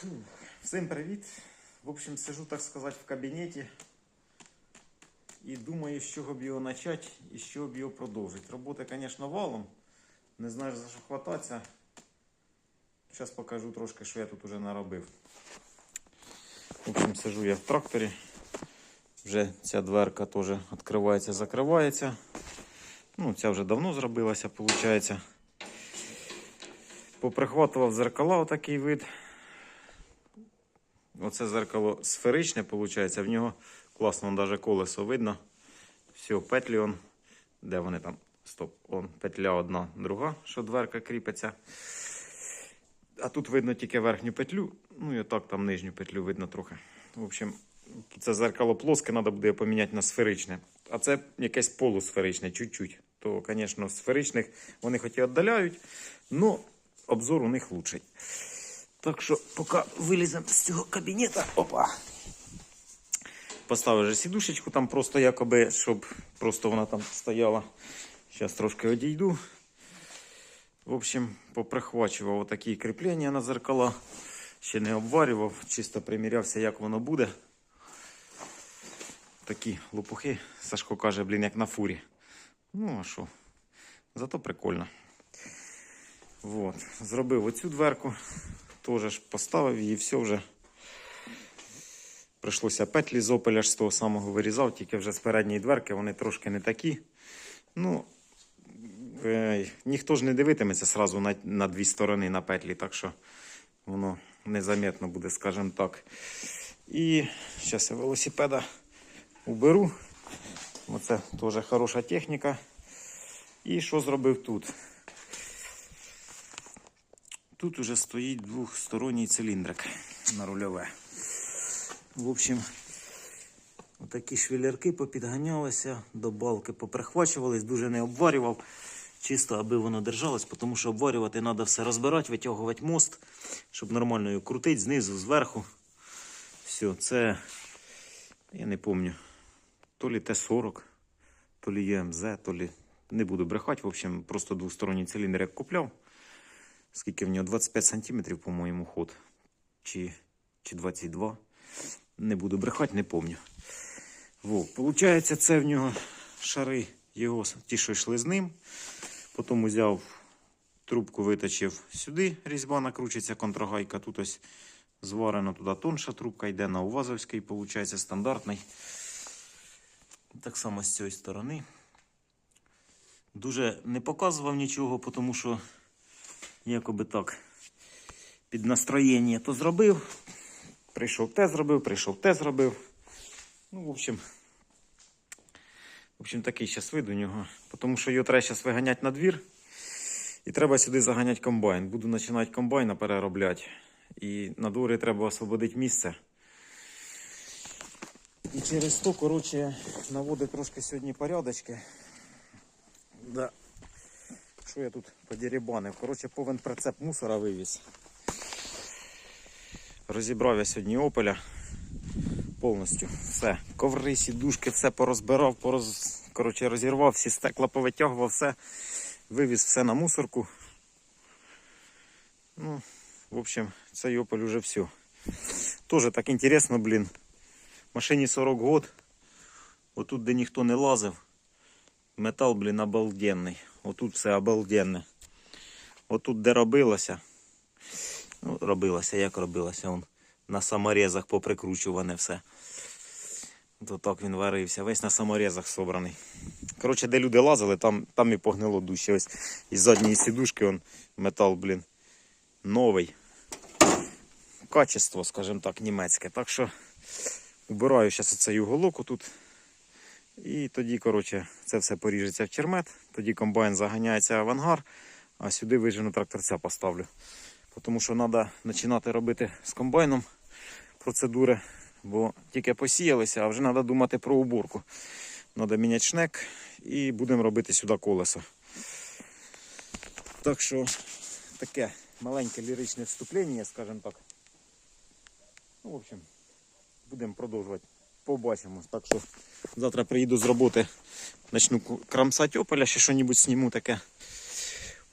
Фу. Всім привіт. В общем, сижу, так сказати, в кабінеті і думаю, з чого б його почати і з чого б його продовжити. Роботи, звісно, валом. Не знаєш за що хвататися. Зараз покажу трошки, що я тут уже наробив. В общем, сижу я в тракторі. Вже ця дверка теж відкривається, закривається. Ну, ця вже давно зробилася, виходить. Поприхватував зеркала отакий вид. Оце зеркало сферичне, виходить, в нього класно навіть колесо видно. Все, петлі он. Де вони там? Стоп, он петля одна, друга, що дверка кріпиться. А тут видно тільки верхню петлю, ну і отак там нижню петлю видно трохи. В общем, це зеркало плоске, треба буде поміняти на сферичне. А це якесь полусферичне, чуть-чуть. То, звісно, сферичних вони хоч і віддаляють, але обзор у них лучший. Так що, поки виліземо з цього кабінета, опа. Поставив вже сідушечку там просто якоби, щоб просто вона там стояла. Зараз трошки одійду. В общем, поприхвачував отакі кріплення на зеркала. Ще не обварював, чисто примірявся, як воно буде. Такі лопухи, Сашко каже, блін, як на фурі. Ну, а що? Зато прикольно. Вот. Зробив оцю дверку, теж поставив її, все вже. Прийшлося петлі з опеля ж з того самого вирізав, тільки вже з передньої дверки вони трошки не такі. Ну, е, ніхто ж не дивитиметься сразу на, на дві сторони на петлі, так що воно незаметно буде, скажімо так. І зараз я велосипеда уберу. Оце теж хороша техніка. І що зробив тут? Тут уже стоїть двохсторонній циліндрик на рульове. В общем, отакі швелярки попідганялися, до балки поприхвачувались, дуже не обварював. Чисто, аби воно держалось, тому що обварювати треба все розбирати, витягувати мост, щоб нормально його крутити знизу, зверху. Все, це, я не пам'ятаю, то лі Т-40, то лі ЮМЗ, то лі. Не буду брехати, в общем, просто двосторонній циліндр як купляв. Скільки в нього? 25 сантиметрів, по-моєму, ход. Чи, чи 22. Не буду брехати, не помню. Получається, це в нього шари його, ті, що йшли з ним. Потім взяв трубку, виточив сюди, різьба накручується, контрагайка. Тут ось зварено туди тонша трубка, йде на Увазовський, виходить, стандартний. Так само з цієї сторони. Дуже не показував нічого, тому що якоби так під настроєння то зробив. Прийшов те зробив, прийшов те зробив. Ну, в общем, в общем, такий зараз вид у нього. Тому що його треба зараз виганяти на двір. І треба сюди заганяти комбайн. Буду починати комбайна переробляти. І на дворі треба освободити місце. І через то, коротше, наводить трошки сьогодні порядочки. Да. Що я тут подеребанив? Коротше, повен прицеп мусора вивіз. Розібрав я сьогодні опеля повністю. Все. Коври, сідушки, все порозбирав, пороз... коротше, розірвав, всі стекла повитягував, все. Вивіз все на мусорку. Ну, в общем, цей опель уже все. Тоже так інтересно, блін. Машині 40 год. Отут, де ніхто не лазив. Метал, блін, обалденний. Отут все обалденне. Отут, де робилося. Ну, робилося, як робилося. Он на саморезах поприкручуване все. То так він варився. Весь на саморезах собраний. Коротше, де люди лазили, там, там і погнило дужче. Ось із задньої сідушки он метал, блін, новий. Качество, скажімо так, німецьке. Так що убираю зараз оцей уголок тут. І тоді, коротше, це все поріжеться в чермет. Тоді комбайн заганяється в ангар, а сюди вижену тракторця поставлю. Тому що треба починати робити з комбайном процедури, бо тільки посіялися, а вже треба думати про уборку. Треба міняти шнек і будемо робити сюди колесо. Так що таке маленьке ліричне вступлення, скажімо так. Ну, в общем, будемо продовжувати. Побачимо. Так що завтра приїду з роботи, почну крамсати опеля, ще що-небудь сніму таке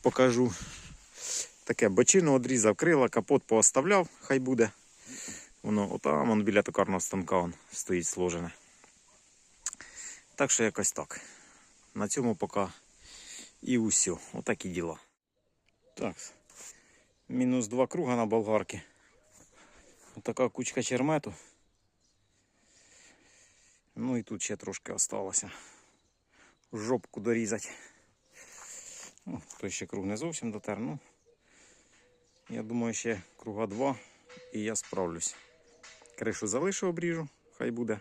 покажу. Таке бочину одрізав, крила, капот пооставляв, хай буде. Воно отам, он біля токарного станка он стоїть сложене. Так що якось так. На цьому поки і усю. Отакі діла. Так. Мінус два круга на болгарки. Отака кучка чермету. Ну і тут ще трошки осталося. Жопку дорізати. Ну, той ще круг не зовсім дотер. Ну, я думаю, ще круга два і я справлюсь. Кришу залишу обріжу, хай буде.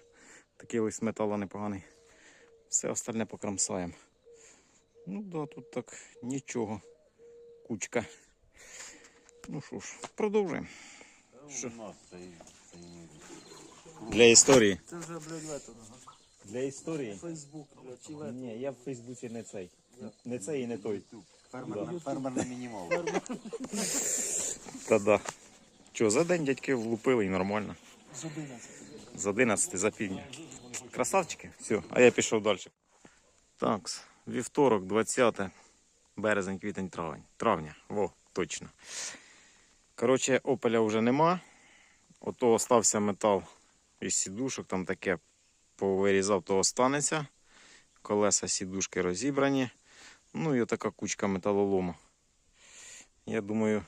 Такий лист металу непоганий. Все остальне покромсаємо. Ну да, тут так нічого. Кучка. Ну що ж, продовжуємо. Що? Для історії. Це вже, блядь, в Для історії. Фейсбук, блядь, чи в. Ні, я в Фейсбуці не цей. Не цей і не той. Фермер, фермер на мінімал. Та да. Що, за день дядьки влупили і нормально. З 11. З 11 за півдня. Красавчики. Все, а я пішов далі. Так, вівторок, 20 березень, квітень, травень. Травня, во, точно. Коротше, опеля вже нема. Ото остався метал із сідушок, там таке повирізав, то останеться. Колеса сідушки розібрані. Ну і отака кучка металолому. Я думаю,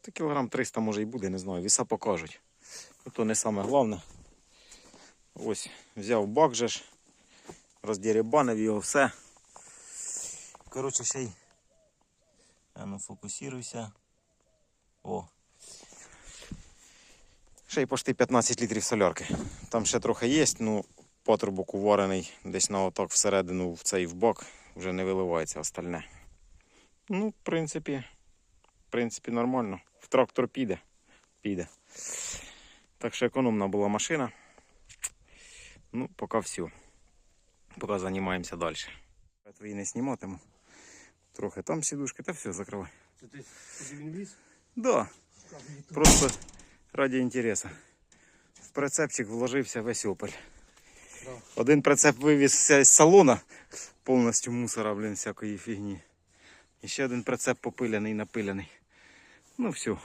та кілограм 300 може і буде, не знаю. Віса покажуть. Ну, То не саме головне. Ось, взяв бак же ж, роздірібанив його все. Коротше, ще й. А ну. О. Ще й почти 15 літрів солярки. Там ще трохи є, ну патрубок уварений десь на отак всередину в цей в бак вже не виливається остальне. Ну, в принципі, в принципі, нормально. В трактор піде. Піде. Так що економна була машина. Ну, поки все. Поки займаємося далі. Я твої не зніматиму. Трохи там сідушки, та все, закривай. Це ти він ліз? Да. Просто раді інтересу. В прицепчик вложився весь опель. Да. Один прицеп вивіз з салона повністю мусора, блін, всякої фігні. І ще один прицеп попиляний, напиляний. Ну все,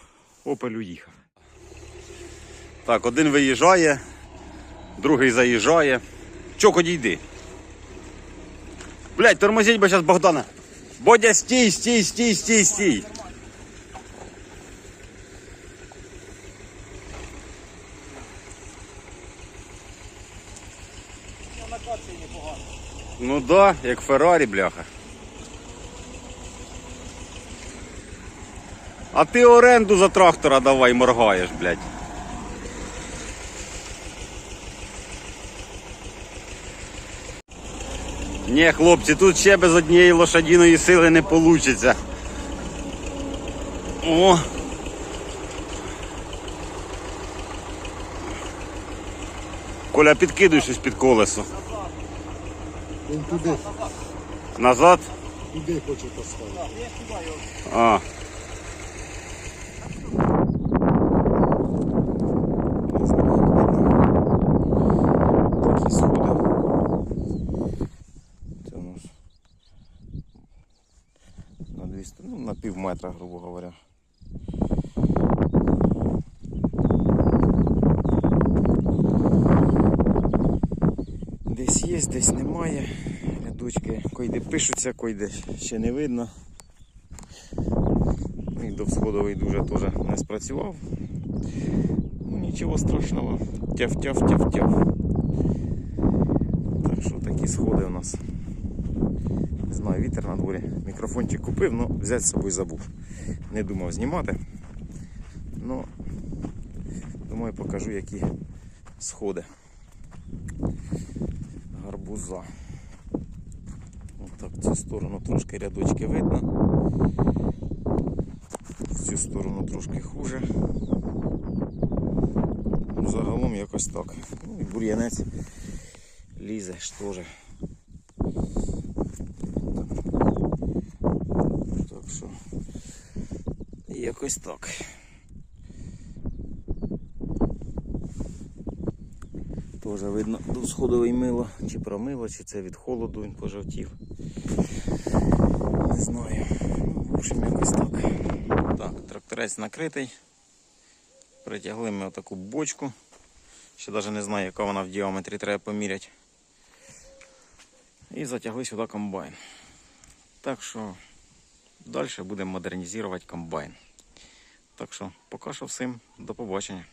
опель уїхав. Так, один виїжджає, другий заїжджає. Чок, йди. Блять, тормозіть, бо зараз Богдана. Бодя, стій, стій, стій, стій, стій. Ну да, як Феррарі, бляха. А ти оренду за трактора давай моргаєш, блядь. Ні, хлопці, тут ще без однієї лошадіної сили не вийде. О! Коля, підкидуй щось під колесо. Він туди, Назад? туди хоче поставити. А. Не знаю, як видно. Такі сходи. Це у нас на 200, ну, на пів метра, грубо говоря. Є, десь немає. Рядочки койде пишуться, койде ще не видно. Ну, І довсходовий дуже теж не спрацював. Ну нічого страшного. Тяв-тяв-тяв-тяв. Так що такі сходи у нас. Не знаю, вітер на дворі. Мікрофончик купив, але взяти з собою забув. Не думав знімати. Ну, думаю, покажу, які сходи. Гарбуза. Так, цю сторону трошки рядочки видно. В цю сторону трошки хуже. Ну, Загалом якось так. Ну і бур'янець лізе ж. Так що якось так. Теж видно сходовий мило, чи промило, чи це від холоду він пожовтів. Не знаю. Ну, в общем, якось так. Тракторець накритий. Притягли ми отаку бочку. Ще навіть не знаю, яка вона в діаметрі, треба поміряти. І затягли сюди комбайн. Так що далі будемо модернізувати комбайн. Так що поки що всім до побачення.